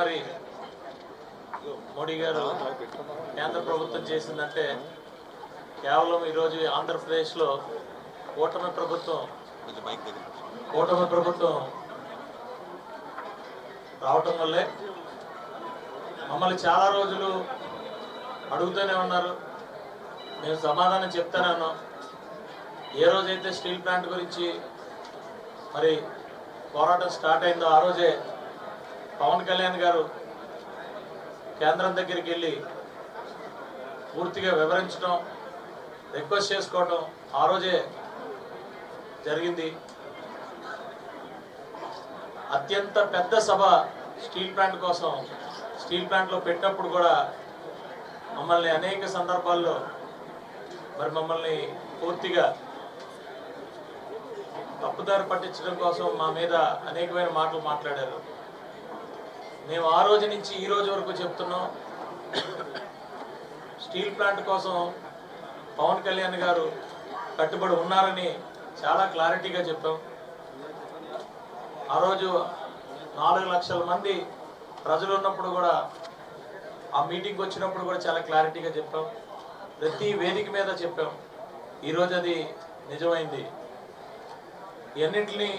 మరి మోడీ గారు కేంద్ర ప్రభుత్వం చేసిందంటే కేవలం ఈరోజు ఆంధ్రప్రదేశ్లో కూటమి ప్రభుత్వం కూటమి ప్రభుత్వం రావటం వల్లే మమ్మల్ని చాలా రోజులు అడుగుతూనే ఉన్నారు. మేము సమాధానం చెప్తాను ఏ రోజైతే స్టీల్ ప్లాంట్ గురించి మరి పోరాటం స్టార్ట్ అయిందో ఆ రోజే పవన్ కళ్యాణ్ గారు కేంద్రం దగ్గరికి వెళ్ళి పూర్తిగా వివరించడం రిక్వెస్ట్ చేసుకోవడం ఆ రోజే జరిగింది. అత్యంత పెద్ద సభ స్టీల్ ప్లాంట్ కోసం స్టీల్ ప్లాంట్లో పెట్టినప్పుడు కూడా మమ్మల్ని అనేక సందర్భాల్లో మరి మమ్మల్ని పూర్తిగా తప్పుదారి పట్టించడం కోసం మా మీద అనేకమైన మాటలు మాట్లాడారు. మేము ఆ రోజు నుంచి ఈ రోజు వరకు చెప్తున్నాం. స్టీల్ ప్లాంట్ కోసం పవన్ కళ్యాణ్ గారు కట్టుబడి ఉన్నారని చాలా క్లారిటీగా చెప్పాం. ఆ రోజు నాలుగు లక్షల మంది ప్రజలు ఉన్నప్పుడు కూడా ఆ మీటింగ్ వచ్చినప్పుడు కూడా చాలా క్లారిటీగా చెప్పాం. ప్రతి వేదిక మీద చెప్పాం ఈరోజు అది నిజమైంది. ఇవన్నింటినీ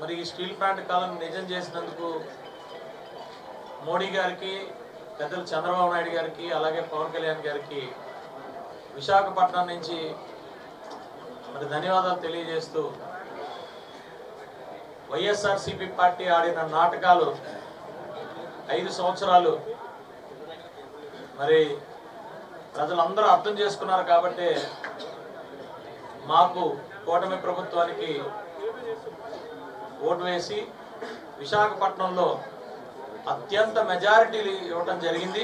మరి ఈ స్టీల్ ప్లాంట్ కాలం నిజం చేసినందుకు మోడీ గారికి పెద్దలు చంద్రబాబు నాయుడు గారికి అలాగే పవన్ కళ్యాణ్ గారికి విశాఖపట్నం నుంచి మరి ధన్యవాదాలు తెలియజేస్తూ వైఎస్ఆర్సీపీ పార్టీ ఆడిన నాటకాలు ఐదు సంవత్సరాలు మరి ప్రజలందరూ అర్థం చేసుకున్నారు కాబట్టి మాకు కూటమి ప్రభుత్వానికి ఓటు వేసి విశాఖపట్నంలో అత్యంత మెజారిటీ ఇవ్వటం జరిగింది.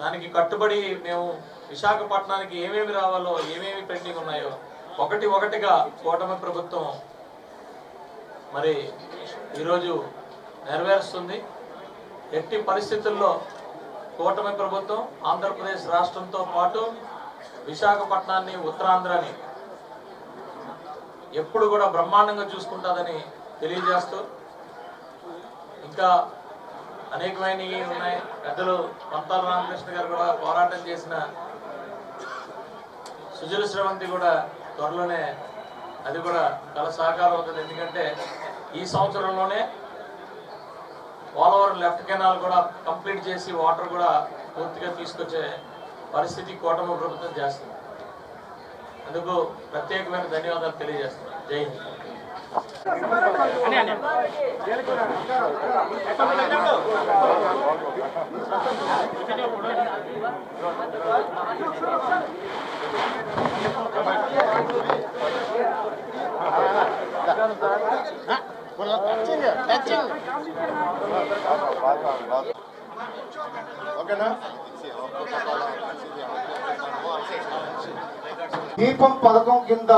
దానికి కట్టుబడి మేము విశాఖపట్నానికి ఏమేమి రావాలో ఏమేమి పెండింగ్ ఉన్నాయో ఒకటి ఒకటిగా కూటమి ప్రభుత్వం మరి ఈరోజు నెరవేరుస్తుంది. ఎట్టి పరిస్థితుల్లో కూటమి ప్రభుత్వం ఆంధ్రప్రదేశ్ రాష్ట్రంతో పాటు విశాఖపట్నాన్ని ఉత్తరాంధ్రాన్ని ఎప్పుడు కూడా బ్రహ్మాండంగా చూసుకుంటుందని తెలియజేస్తూ ఇంకా అనేకమైనవి ఉన్నాయి. పెద్దలు పంతాల రామకృష్ణ గారు కూడా పోరాటం చేసిన సుజల శ్రవంతి కూడా త్వరలోనే అది కూడా కల సహకారం అవుతుంది. ఎందుకంటే ఈ సంవత్సరంలోనే పోలవరం లెఫ్ట్ కెనాల్ కూడా కంప్లీట్ చేసి వాటర్ కూడా పూర్తిగా తీసుకొచ్చే పరిస్థితి కూటమి ప్రభుత్వం చేస్తుంది. అందుకు ప్రత్యేకమైన ధన్యవాదాలు తెలియజేస్తున్నాను జై హింద్. ఓకేనా దీపం పథకం కింద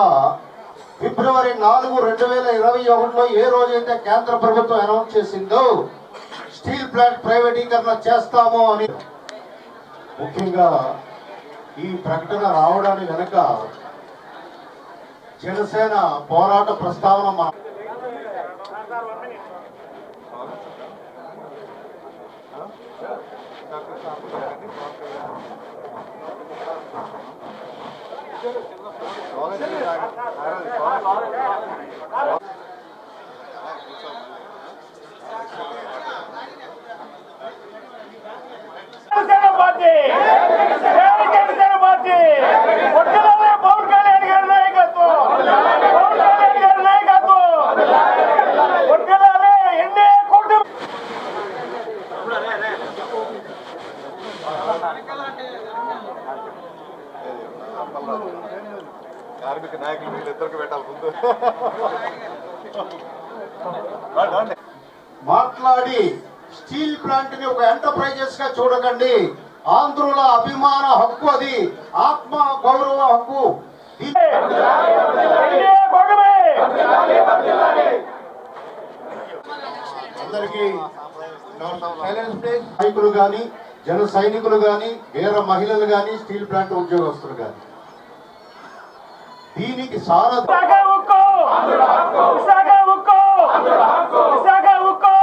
ఫిబ్రవరి నాలుగు రెండు వేల ఇరవై ఒకటిలో ఏ రోజైతే కేంద్ర ప్రభుత్వం అనౌన్స్ చేసిందో స్టీల్ ప్లాంట్ ప్రైవేటీకరణ చేస్తాము అని. ముఖ్యంగా ఈ ప్రకటన రావడానికి వెనుక జనసేన పోరాట ప్రస్తావన మన జనసేన జై జనసేన పార్టీ ఒక్కదానే పవన్ కళ్యాణ్ గారి నాయకత్వం పవన్ కళ్యాణ్ గారి నాయకత్వం ఒక్కదానే ఎన్డీఏ కూటమి కార్మిక నాయకులు వీళ్ళిద్దరికి పెట్టాలి ముందు. మాట్లాడి స్టీల్ ప్లాంట్ని ఒక ఎంటర్ప్రైజెస్గా చూడకండి. ఆంధ్రుల అభిమాన హక్కు అది ఆత్మ గౌరవ హక్కు. అందరికీ జన సైనికులు గాని వీర మహిళలు గాని స్టీల్ ప్లాంట్ ఉద్యోగస్తులు గాని. దీనికి సారథి విశాఖ ఉక్కు విశాఖ ఉక్కు విశాఖ ఉక్కు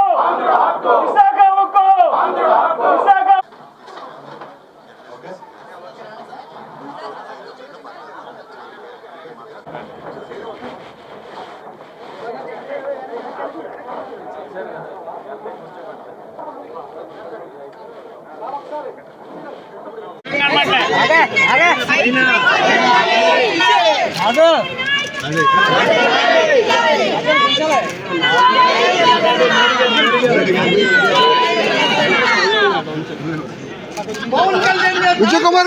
విజయ్ కుమార్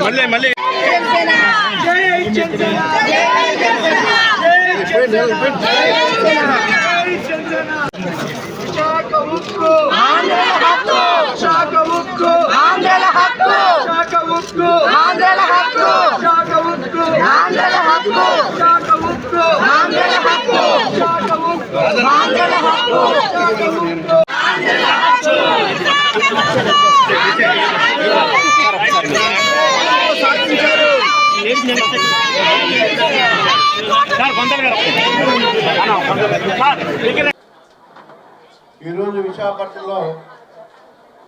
మళ్ళీ మళ్ళీ ఆంధ్రాల హక్కు ఈరోజు విశాఖపట్నంలో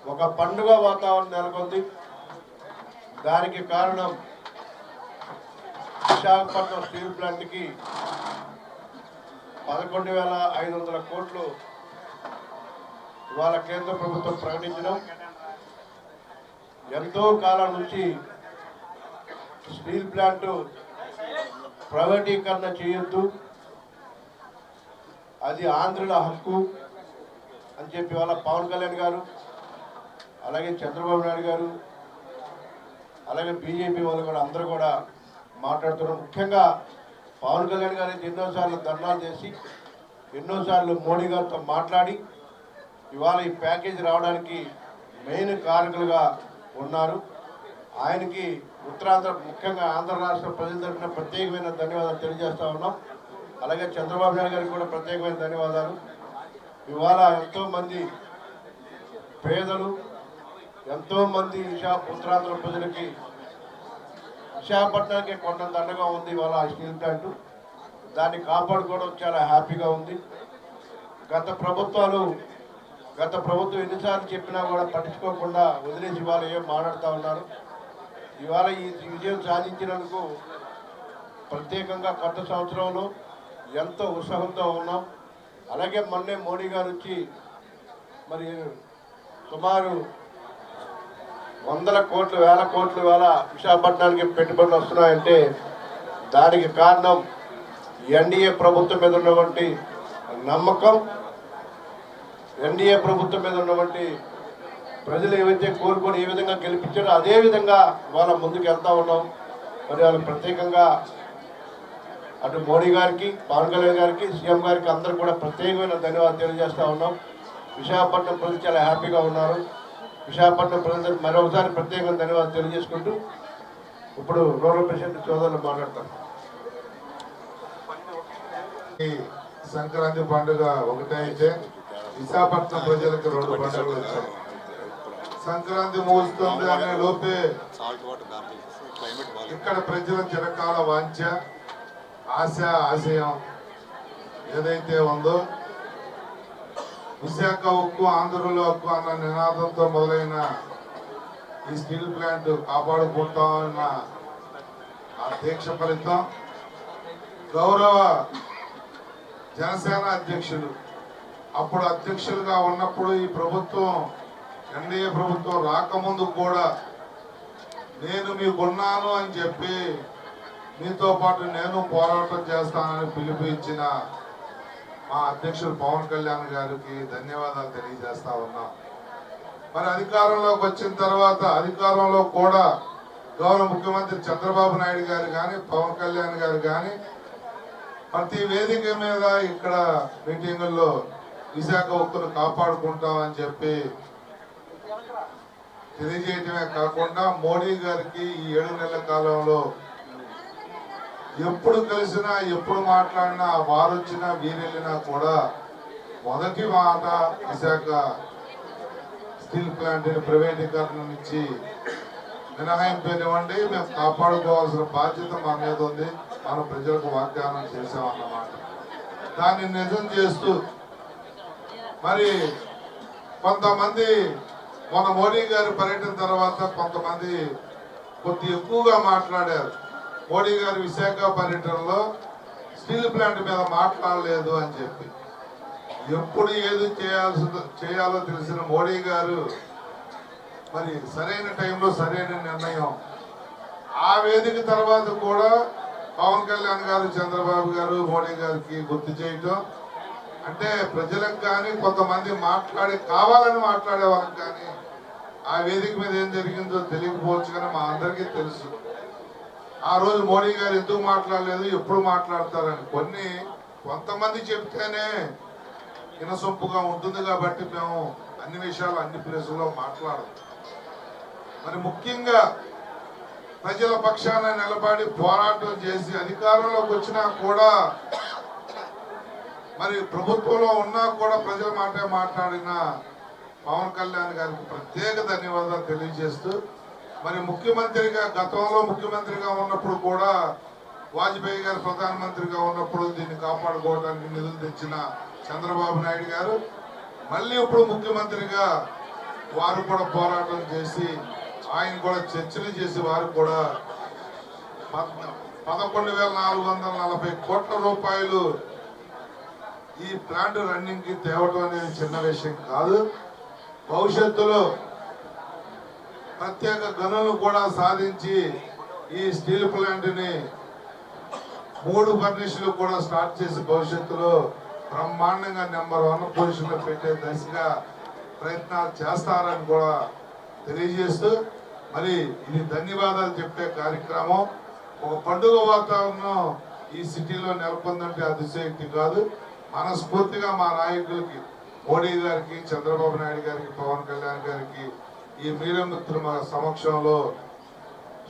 ఒక పండుగ వాతావరణం నెలకొంది. దానికి కారణం విశాఖపట్నం స్టీల్ ప్లాంట్కి పదకొండు వేల ఐదు వందల కోట్లు ఇవాళ కేంద్ర ప్రభుత్వం ప్రకటించడం ఎంతో కాలం నుంచి స్టీల్ ప్లాంట్ ప్రైవేటీకరణ చేయొద్దు. అది ఆంధ్రుల హక్కు అని చెప్పి వాళ్ళ పవన్ కళ్యాణ్ గారు అలాగే చంద్రబాబు నాయుడు గారు అలాగే బీజేపీ వాళ్ళు కూడా అందరూ కూడా మాట్లాడుతున్నారు. ముఖ్యంగా పవన్ కళ్యాణ్ గారు ఎన్నోసార్లు ధర్నాలు చేసి ఎన్నోసార్లు మోడీ గారితో మాట్లాడి ఇవాళ ఈ ప్యాకేజీ రావడానికి మెయిన్ కారకులుగా ఉన్నారు. ఆయనకి ఉత్తరాంధ్ర ముఖ్యంగా ఆంధ్ర రాష్ట్ర ప్రజల తరఫున ప్రత్యేకమైన ధన్యవాదాలు తెలియజేస్తా ఉన్నాం. అలాగే చంద్రబాబు నాయుడు గారికి కూడా ప్రత్యేకమైన ధన్యవాదాలు. ఇవాళ ఎంతోమంది పేదలు ఎంతోమంది విశా ఉత్తరాంధ్ర ప్రజలకి విశాఖపట్నానికి కొండంత అండగా ఉంది ఇవాళ ఆ స్టీల్ ప్లాంట్. దాన్ని కాపాడుకోవడం చాలా హ్యాపీగా ఉంది. గత ప్రభుత్వాలు గత ప్రభుత్వం ఎన్నిసార్లు చెప్పినా కూడా పట్టించుకోకుండా వదిలేసి ఇవాళ ఏం మాట్లాడుతూ ఉన్నారు? ఇవాళ ఈ విజయం సాధించినందుకు ప్రత్యేకంగా కొత్త సంవత్సరంలో ఎంతో ఉత్సాహంతో ఉన్నాం. అలాగే మొన్నే మోడీ గారు వచ్చి మరి సుమారు వందల కోట్లు వేల కోట్లు వేల విశాఖపట్నానికి పెట్టుబడులు వస్తున్నాయంటే దానికి కారణం ఎన్డీఏ ప్రభుత్వం మీద ఉన్నటువంటి నమ్మకం ఎన్డీఏ ప్రభుత్వం మీద ఉన్నటువంటి ప్రజలు ఏవైతే కోరుకొని ఏ విధంగా గెలిపించారో అదే విధంగా వాళ్ళ ముందుకు వెళ్తా ఉన్నాం. మరి వాళ్ళు ప్రత్యేకంగా అటు మోడీ గారికి పవన్ కళ్యాణ్ గారికి సీఎం గారికి అందరూ కూడా ప్రత్యేకమైన ధన్యవాదాలు తెలియజేస్తూ ఉన్నాం. విశాఖపట్నం ప్రజలు చాలా హ్యాపీగా ఉన్నారు. విశాఖపట్నం ప్రజలకు మరొకసారి ప్రత్యేకమైన ధన్యవాదాలు తెలియజేసుకుంటూ ఇప్పుడు రూరల్ ప్రెసిడెంట్ సోదరులు మాట్లాడతాం. ఈ సంక్రాంతి పండుగ ఒకటే అయితే విశాఖపట్నం ప్రజలకు రెండు పండుగలు వచ్చాయి. సంక్రాంతి ముగుస్తుంది అనే లోపే ఇక్కడ ప్రజల చిరకాల వాంఛ ఆశ ఆశయం ఏదైతే ఉందో విశాఖ ఉక్కు ఆంధ్రలో ఉక్కు అన్న నినాదంతో మొదలైన ఈ స్టీల్ ప్లాంట్ కాపాడుకుంటామన్న ఆ దీక్ష ఫలితం గౌరవ జనసేన అధ్యక్షుడు అప్పుడు అధ్యక్షులుగా ఉన్నప్పుడు ఈ ప్రభుత్వం ఎన్డీఏ ప్రభుత్వం రాకముందు కూడా నేను మీకున్నాను అని చెప్పి మీతో పాటు నేను పోరాటం చేస్తానని పిలుపు ఇచ్చిన మా అధ్యక్షుడు పవన్ కళ్యాణ్ గారికి ధన్యవాదాలు తెలియజేస్తా ఉన్నా. మరి అధికారంలోకి వచ్చిన తర్వాత అధికారంలో కూడా గౌరవ ముఖ్యమంత్రి చంద్రబాబు నాయుడు గారు కానీ పవన్ కళ్యాణ్ గారు కానీ ప్రతి వేదిక మీద ఇక్కడ మీటింగుల్లో విశాఖ ఉక్కును కాపాడుకుంటామని చెప్పి తెలియజేయటమే కాకుండా మోడీ గారికి ఈ ఏడు నెలల కాలంలో ఎప్పుడు కలిసినా ఎప్పుడు మాట్లాడినా వారు వచ్చినా వీరెళ్ళినా కూడా మొదటి మాట విశాఖ స్టీల్ ప్లాంట్ ప్రైవేటీకరణ నుంచి మినహాయింపనివ్వండి మేము కాపాడుకోవాల్సిన బాధ్యత మా మీద ఉంది. మనం ప్రజలకు వాగ్దానం చేసామన్నమాట దాన్ని నిజం చేస్తూ మరి కొంతమంది మన మోడీ గారు పర్యటన తర్వాత కొంతమంది కొద్ది ఎక్కువగా మాట్లాడారు. మోడీ గారు విశాఖ పర్యటనలో స్టీల్ ప్లాంట్ మీద మాట్లాడలేదు అని చెప్పి. ఎప్పుడు ఏది చేయాల్సి చేయాలో తెలిసిన మోడీ గారు మరి సరైన టైంలో సరైన నిర్ణయం. ఆ వేదిక తర్వాత కూడా పవన్ కళ్యాణ్ గారు చంద్రబాబు గారు మోడీ గారికి గుర్తు చేయటం. అంటే ప్రజలకు కానీ కొంతమంది మాట్లాడి కావాలని మాట్లాడే వాళ్ళకి కానీ ఆ వేదిక మీద ఏం జరిగిందో తెలియకపోవచ్చు కానీ మా అందరికీ తెలుసు. ఆ రోజు మోడీ గారు ఎందుకు మాట్లాడలేదు ఎప్పుడు మాట్లాడతారని. కొన్ని కొంతమంది చెప్తేనే వినసొంపుగా ఉంటుంది కాబట్టి మేము అన్ని విషయాలు అన్ని ప్లేసుల్లో మాట్లాడదు మరి ముఖ్యంగా ప్రజల పక్షాన నిలబడి పోరాటం చేసి అధికారంలోకి వచ్చినా కూడా మరి ప్రభుత్వంలో ఉన్నా కూడా ప్రజల మాటే మాట్లాడిన పవన్ కళ్యాణ్ గారికి ప్రత్యేక ధన్యవాదాలు తెలియజేస్తూ మరి ముఖ్యమంత్రిగా గతంలో ముఖ్యమంత్రిగా ఉన్నప్పుడు కూడా వాజ్పేయి గారు ప్రధానమంత్రిగా ఉన్నప్పుడు దీన్ని కాపాడుకోవడానికి నిధులు తెచ్చిన చంద్రబాబు నాయుడు గారు మళ్ళీ ఇప్పుడు ముఖ్యమంత్రిగా వారు కూడా పోరాటం చేసి ఆయన కూడా చర్చలు చేసి వారు కూడా పద్న- పదకొండు వేల నాలుగు వందల నలభై కోట్ల రూపాయలు ఈ ప్లాంట్ రన్నింగ్కి తేవటం అనేది చిన్న విషయం కాదు. భవిష్యత్తులో ప్రత్యేక గనులు కూడా సాధించి ఈ స్టీల్ ప్లాంట్ని మూడు ఫర్నిషన్లు కూడా స్టార్ట్ చేసి భవిష్యత్తులో బ్రహ్మాండంగా నెంబర్ వన్ పొజిషన్లో పెట్టే దశగా ప్రయత్నాలు చేస్తారని కూడా తెలియజేస్తూ మరి ఇది ధన్యవాదాలు చెప్పే కార్యక్రమం. ఒక పండుగ వాతావరణం ఈ సిటీలో నెలకొందంటే అతిశయక్తి కాదు. మనస్ఫూర్తిగా మా నాయకులకి మోడీ గారికి చంద్రబాబు నాయుడు గారికి పవన్ కళ్యాణ్ గారికి ఈ మీరమిత్రుల సమక్షంలో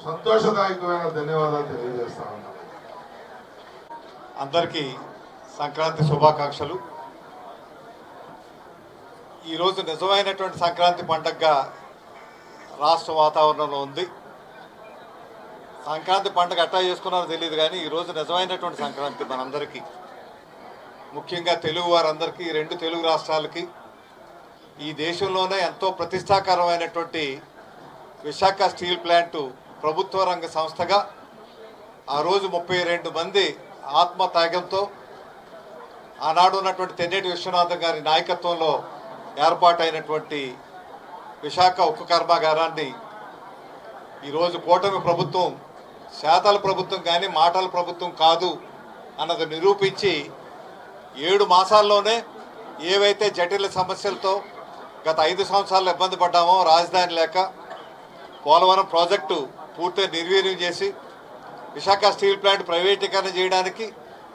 సంతోషదాయకమైన ధన్యవాదాలు తెలియజేస్తా ఉన్నాం. అందరికీ సంక్రాంతి శుభాకాంక్షలు. ఈరోజు నిజమైనటువంటి సంక్రాంతి పండగగా రాష్ట్ర వాతావరణంలో ఉంది. సంక్రాంతి పండుగ అట్టా చేసుకున్నారో తెలియదు కానీ ఈరోజు నిజమైనటువంటి సంక్రాంతి మనందరికీ. ముఖ్యంగా తెలుగు వారందరికీ ఈ రెండు తెలుగు రాష్ట్రాలకి ఈ దేశంలోనే ఎంతో ప్రతిష్టాకరమైనటువంటి విశాఖ స్టీల్ ప్లాంటు ప్రభుత్వ రంగ సంస్థగా ఆ రోజు ముప్పై రెండు మంది ఆత్మత్యాగంతో ఆనాడు ఉన్నటువంటి తెన్నేటి విశ్వనాథం గారి నాయకత్వంలో ఏర్పాటైనటువంటి విశాఖ ఉక్కు కర్మాగారాన్ని ఈరోజు కూటమి ప్రభుత్వం శాతాల ప్రభుత్వం కానీ మాటల ప్రభుత్వం కాదు అన్నది నిరూపించి ఏడు మాసాల్లోనే ఏవైతే జటిల సమస్యలతో గత ఐదు సంవత్సరాలు ఇబ్బంది పడ్డామో రాజధాని లేక పోలవరం ప్రాజెక్టు పూర్తిగా నిర్వీర్యం చేసి విశాఖ స్టీల్ ప్లాంట్ ప్రైవేటీకరణ చేయడానికి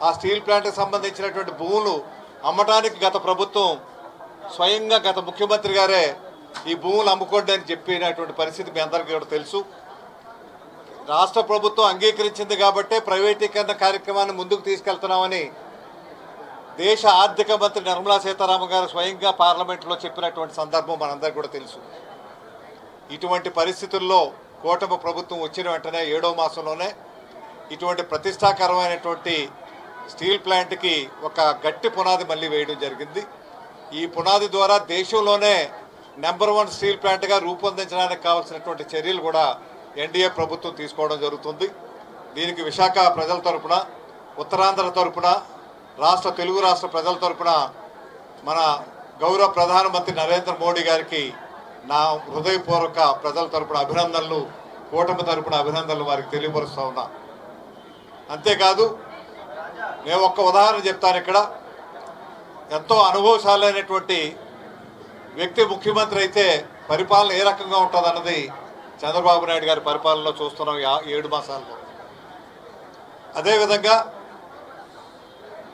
ఆ స్టీల్ ప్లాంట్కి సంబంధించినటువంటి భూములు అమ్మటానికి గత ప్రభుత్వం స్వయంగా గత ముఖ్యమంత్రి గారే ఈ భూములు అమ్ముకోండి అని చెప్పినటువంటి పరిస్థితి మీ అందరికీ కూడా తెలుసు. రాష్ట్ర ప్రభుత్వం అంగీకరించింది కాబట్టే ప్రైవేటీకరణ కార్యక్రమాన్ని ముందుకు తీసుకెళ్తున్నామని దేశ ఆర్థిక మంత్రి నిర్మలా సీతారామన్ గారు స్వయంగా పార్లమెంట్లో చెప్పినటువంటి సందర్భం మనందరికీ కూడా తెలుసు. ఇటువంటి పరిస్థితుల్లో కూటమి ప్రభుత్వం వచ్చిన వెంటనే ఏడో మాసంలోనే ఇటువంటి ప్రతిష్టాకరమైనటువంటి స్టీల్ ప్లాంట్కి ఒక గట్టి పునాది మళ్ళీ వేయడం జరిగింది. ఈ పునాది ద్వారా దేశంలోనే నెంబర్ వన్ స్టీల్ ప్లాంట్గా రూపొందించడానికి కావాల్సినటువంటి చర్యలు కూడా ఎన్డీఏ ప్రభుత్వం తీసుకోవడం జరుగుతుంది. దీనికి విశాఖ ప్రజల తరపున ఉత్తరాంధ్ర తరపున రాష్ట్ర తెలుగు రాష్ట్ర ప్రజల తరపున మన గౌరవ ప్రధానమంత్రి నరేంద్ర మోడీ గారికి నా హృదయపూర్వక ప్రజల తరపున అభినందనలు కూటమి తరపున అభినందనలు వారికి తెలియపరుస్తూ ఉన్నా. అంతేకాదు నేను ఒక్క ఉదాహరణ చెప్తాను ఇక్కడ. ఎంతో అనుభవశాలైనటువంటి వ్యక్తి ముఖ్యమంత్రి అయితే పరిపాలన ఏ రకంగా ఉంటుంది అన్నది చంద్రబాబు నాయుడు గారి పరిపాలనలో చూస్తున్నాం ఏడు మాసాల్లో. అదేవిధంగా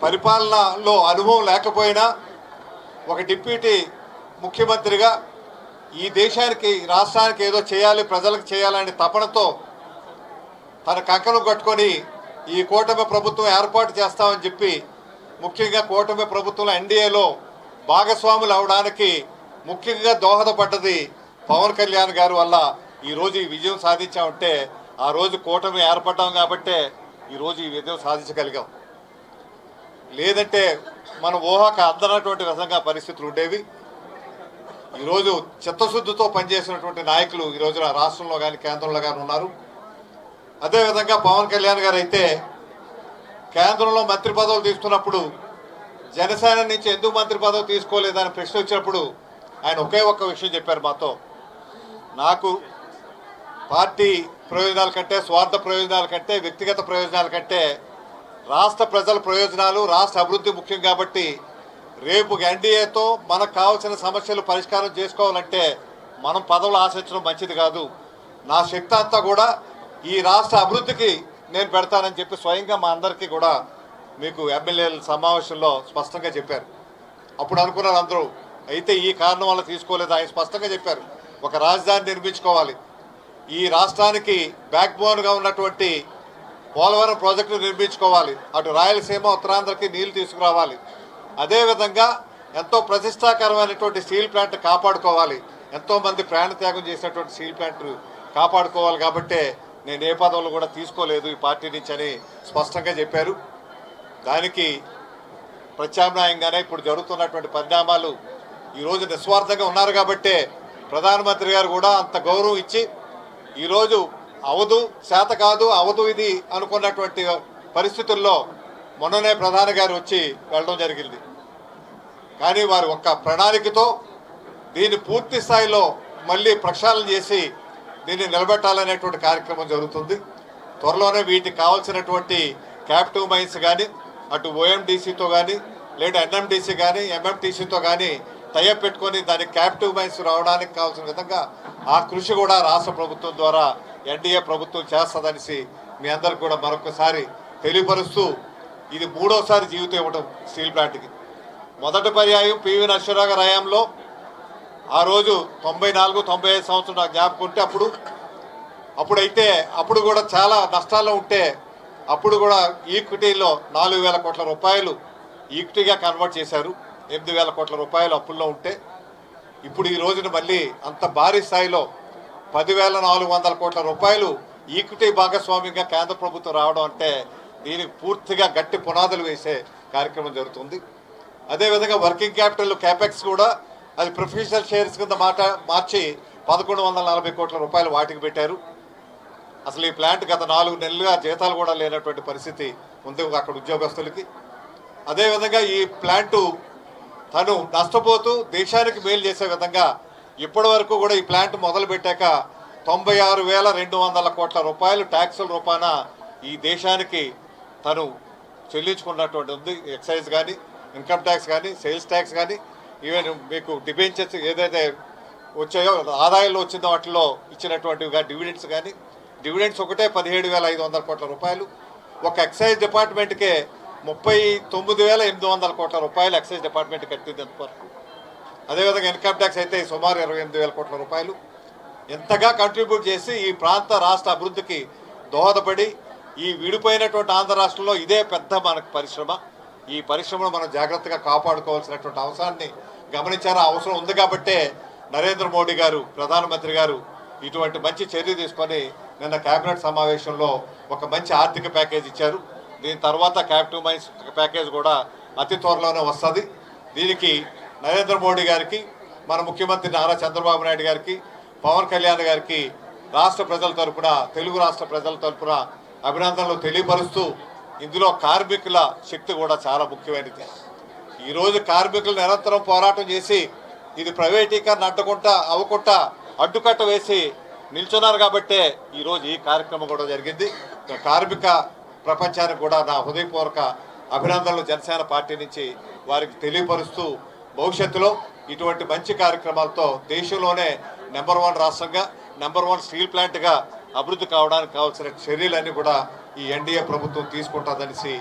పరిపాలనలో అనుభవం లేకపోయినా ఒక డిప్యూటీ ముఖ్యమంత్రిగా ఈ దేశానికి రాష్ట్రానికి ఏదో చేయాలి ప్రజలకు చేయాలనే తపనతో తన కంకణం కట్టుకొని ఈ కూటమి ప్రభుత్వం ఏర్పాటు చేస్తామని చెప్పి ముఖ్యంగా కూటమి ప్రభుత్వంలో ఎన్డీఏలో భాగస్వాములు అవడానికి ముఖ్యంగా దోహదపడ్డది పవన్ కళ్యాణ్ గారి వల్ల ఈరోజు ఈ విజయం సాధించామంటే ఆ రోజు కూటమి ఏర్పడ్డాం కాబట్టే ఈరోజు ఈ విజయం సాధించగలిగాం. లేదంటే మన ఊహకు అందనటువంటి రకంగా పరిస్థితులు ఉండేవి. ఈరోజు చిత్తశుద్ధితో పనిచేసినటువంటి నాయకులు ఈ రోజున రాష్ట్రంలో కానీ కేంద్రంలో కానీ ఉన్నారు. అదేవిధంగా పవన్ కళ్యాణ్ గారు అయితే కేంద్రంలో మంత్రి పదవులు తీసుకున్నప్పుడు జనసేన నుంచి ఎందుకు మంత్రి పదవి తీసుకోలేదని ప్రశ్న వచ్చినప్పుడు ఆయన ఒకే ఒక్క విషయం చెప్పారు మాతో. నాకు పార్టీ ప్రయోజనాల కంటే స్వార్థ ప్రయోజనాల కంటే వ్యక్తిగత ప్రయోజనాల కంటే రాష్ట్ర ప్రజల ప్రయోజనాలు రాష్ట్ర అభివృద్ధి ముఖ్యం కాబట్టి రేపు ఎన్డీఏతో మనకు కావాల్సిన సమస్యలు పరిష్కారం చేసుకోవాలంటే మనం పదవులు ఆశించడం మంచిది కాదు. నా శక్తి అంతా కూడా ఈ రాష్ట్ర అభివృద్ధికి నేను పెడతానని చెప్పి స్వయంగా మా అందరికీ కూడా మీకు ఎమ్మెల్యేల సమావేశంలో స్పష్టంగా చెప్పారు. అప్పుడు అనుకున్నారు అందరూ అయితే ఈ కారణం వల్ల తీసుకోలేదు. ఆయన స్పష్టంగా చెప్పారు ఒక రాజధాని నిర్మించుకోవాలి. ఈ రాష్ట్రానికి బ్యాక్ బోన్గా ఉన్నటువంటి పోలవరం ప్రాజెక్టు నిర్మించుకోవాలి. అటు రాయలసీమ ఉత్తరాంధ్రకి నీళ్ళు తీసుకురావాలి. అదేవిధంగా ఎంతో ప్రతిష్టాకరమైనటువంటి స్టీల్ ప్లాంట్ కాపాడుకోవాలి. ఎంతో మంది ప్రాణత్యాగం చేసినటువంటి స్టీల్ ప్లాంట్ కాపాడుకోవాలి కాబట్టే నేను ఏ పదవులు కూడా తీసుకోలేదు ఈ పార్టీ నుంచి అని స్పష్టంగా చెప్పారు. దానికి ప్రత్యామ్నాయంగానే ఇప్పుడు జరుగుతున్నటువంటి పరిణామాలు ఈరోజు నిస్వార్థంగా ఉన్నారు కాబట్టే ప్రధానమంత్రి గారు కూడా అంత గౌరవం ఇచ్చి ఈరోజు అవదు శాత కాదు అవదు ఇది అనుకున్నటువంటి పరిస్థితుల్లో మొన్ననే ప్రధాని గారు వచ్చి వెళ్ళడం జరిగింది. కానీ వారు ఒక్క ప్రణాళికతో దీన్ని పూర్తి స్థాయిలో మళ్ళీ ప్రక్షాళన చేసి దీన్ని నిలబెట్టాలనేటువంటి కార్యక్రమం జరుగుతుంది. త్వరలోనే వీటికి కావాల్సినటువంటి క్యాపిటివ్ మైన్స్ కానీ అటు ఓఎండిసితో కానీ లేదా ఎన్ఎండిసి కానీ ఎంఎంటీసీతో కానీ టైఅప్ పెట్టుకొని దాని క్యాపిటివ్ మైన్స్ రావడానికి కావాల్సిన విధంగా ఆ కృషి కూడా రాష్ట్ర ప్రభుత్వం ద్వారా ఎన్డీఏ ప్రభుత్వం చేస్తుందనేసి మీ అందరికి కూడా మరొకసారి తెలియపరుస్తూ ఇది మూడోసారి జీవితం ఇవ్వడం స్టీల్ ప్లాంట్కి. మొదటి పర్యాయం పివి నరసింహరావు గారి హయాంలో ఆ రోజు తొంభై నాలుగు తొంభై ఐదు సంవత్సరం నాకు జ్ఞాపకుంటే అప్పుడు అప్పుడైతే అప్పుడు కూడా చాలా నష్టాల్లో ఉంటే అప్పుడు కూడా ఈక్విటీలో నాలుగు వేల కోట్ల రూపాయలు ఈక్విటీగా కన్వర్ట్ చేశారు. ఎనిమిది వేల కోట్ల రూపాయలు అప్పుల్లో ఉంటే ఇప్పుడు ఈ రోజున మళ్ళీ అంత భారీ స్థాయిలో పదివేల నాలుగు వందల కోట్ల రూపాయలు ఈక్విటీ భాగస్వామ్యంగా కేంద్ర ప్రభుత్వం రావడం అంటే దీనికి పూర్తిగా గట్టి పునాదులు వేసే కార్యక్రమం జరుగుతుంది. అదేవిధంగా వర్కింగ్ క్యాపిటల్ క్యాపెక్స్ కూడా అది ప్రొఫెషనల్ షేర్స్ కింద మాట మార్చి పదకొండు వందల నలభై కోట్ల రూపాయలు వాటికి పెట్టారు. అసలు ఈ ప్లాంట్ గత నాలుగు నెలలుగా జీతాలు కూడా లేనటువంటి పరిస్థితి ఉంది అక్కడ ఉద్యోగస్తులకి. అదేవిధంగా ఈ ప్లాంటు తను నష్టపోతూ దేశానికి మేలు చేసే విధంగా ఇప్పటి వరకు కూడా ఈ ప్లాంట్ మొదలు పెట్టాక తొంభై ఆరు వేల రెండు వందల కోట్ల రూపాయలు ట్యాక్సుల రూపాన ఈ దేశానికి తను చెల్లించుకున్నటువంటి ఉంది. ఎక్సైజ్ కానీ ఇన్కమ్ ట్యాక్స్ కానీ సేల్స్ ట్యాక్స్ కానీ ఈవెన్ మీకు డిబెంచర్స్ ఏదైతే వచ్చాయో ఆదాయంలో వచ్చిన వాటిలో ఇచ్చినటువంటివి కానీ డివిడెంట్స్ కానీ డివిడెంట్స్ ఒకటే పదిహేడు వేల ఐదు వందల కోట్ల రూపాయలు. ఒక ఎక్సైజ్ డిపార్ట్మెంట్కే ముప్పై తొమ్మిది వేల ఎనిమిది వందల కోట్ల రూపాయలు ఎక్సైజ్ డిపార్ట్మెంట్ కట్టింది ఎంతవరకు అదేవిధంగా ఇన్కమ్ ట్యాక్స్ అయితే సుమారు ఇరవై ఎనిమిది వేల కోట్ల రూపాయలు. ఎంతగా కంట్రిబ్యూట్ చేసి ఈ ప్రాంత రాష్ట్ర అభివృద్ధికి దోహదపడి ఈ విడిపోయినటువంటి ఆంధ్ర రాష్ట్రంలో ఇదే పెద్ద మనకు పరిశ్రమ. ఈ పరిశ్రమను మనం జాగ్రత్తగా కాపాడుకోవాల్సినటువంటి అవసరాన్ని గమనించారా అవసరం ఉంది కాబట్టే నరేంద్ర మోడీ గారు ప్రధానమంత్రి గారు ఇటువంటి మంచి చర్య తీసుకొని నిన్న కేబినెట్ సమావేశంలో ఒక మంచి ఆర్థిక ప్యాకేజ్ ఇచ్చారు. దీని తర్వాత క్యాపిటల్ మైన్స్ ప్యాకేజ్ కూడా అతి త్వరలోనే వస్తుంది. దీనికి నరేంద్ర మోడీ గారికి మన ముఖ్యమంత్రి నారా చంద్రబాబు నాయుడు గారికి పవన్ కళ్యాణ్ గారికి రాష్ట్ర ప్రజల తరపున తెలుగు రాష్ట్ర ప్రజల తరపున అభినందనలు తెలియపరుస్తూ ఇందులో కార్మికుల శక్తి కూడా చాలా ముఖ్యమైనది. ఈరోజు కార్మికులు నిరంతరం పోరాటం చేసి ఇది ప్రైవేటీకరణ అడ్డుకుంటా అవ్వకుండా అడ్డుకట్ట వేసి నిల్చున్నారు కాబట్టే ఈరోజు ఈ కార్యక్రమం కూడా జరిగింది. కార్మిక ప్రపంచానికి కూడా నా హృదయపూర్వక అభినందనలు జనసేన పార్టీ నుంచి వారికి తెలియపరుస్తూ భవిష్యత్తులో ఇటువంటి మంచి కార్యక్రమాలతో దేశంలోనే నెంబర్ వన్ రాష్ట్రంగా నెంబర్ వన్ స్టీల్ ప్లాంట్గా అభివృద్ధి కావడానికి కావాల్సిన చర్యలన్నీ కూడా ఈ ఎన్డీఏ ప్రభుత్వం తీసుకుంటుందనేసి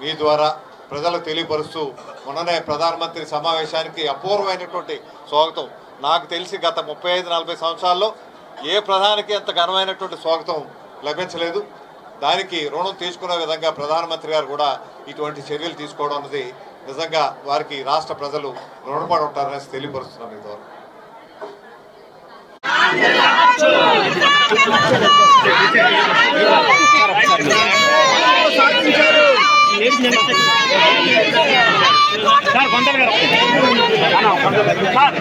మీ ద్వారా ప్రజలకు తెలియపరుస్తూ మొన్ననే ప్రధానమంత్రి సమావేశానికి అపూర్వమైనటువంటి స్వాగతం. నాకు తెలిసి గత ముప్పై ఐదు నలభై సంవత్సరాల్లో ఏ ప్రధానికి అంత ఘనమైనటువంటి స్వాగతం లభించలేదు. దానికి రుణం తీసుకునే విధంగా ప్రధానమంత్రి గారు కూడా ఇటువంటి చర్యలు తీసుకోవడం అన్నది నిజంగా వారికి రాష్ట్ర ప్రజలు రుణపడి ఉంటారనేసి తెలియపరుస్తున్నాం మీ ద్వారా. సార్ గారు. సార్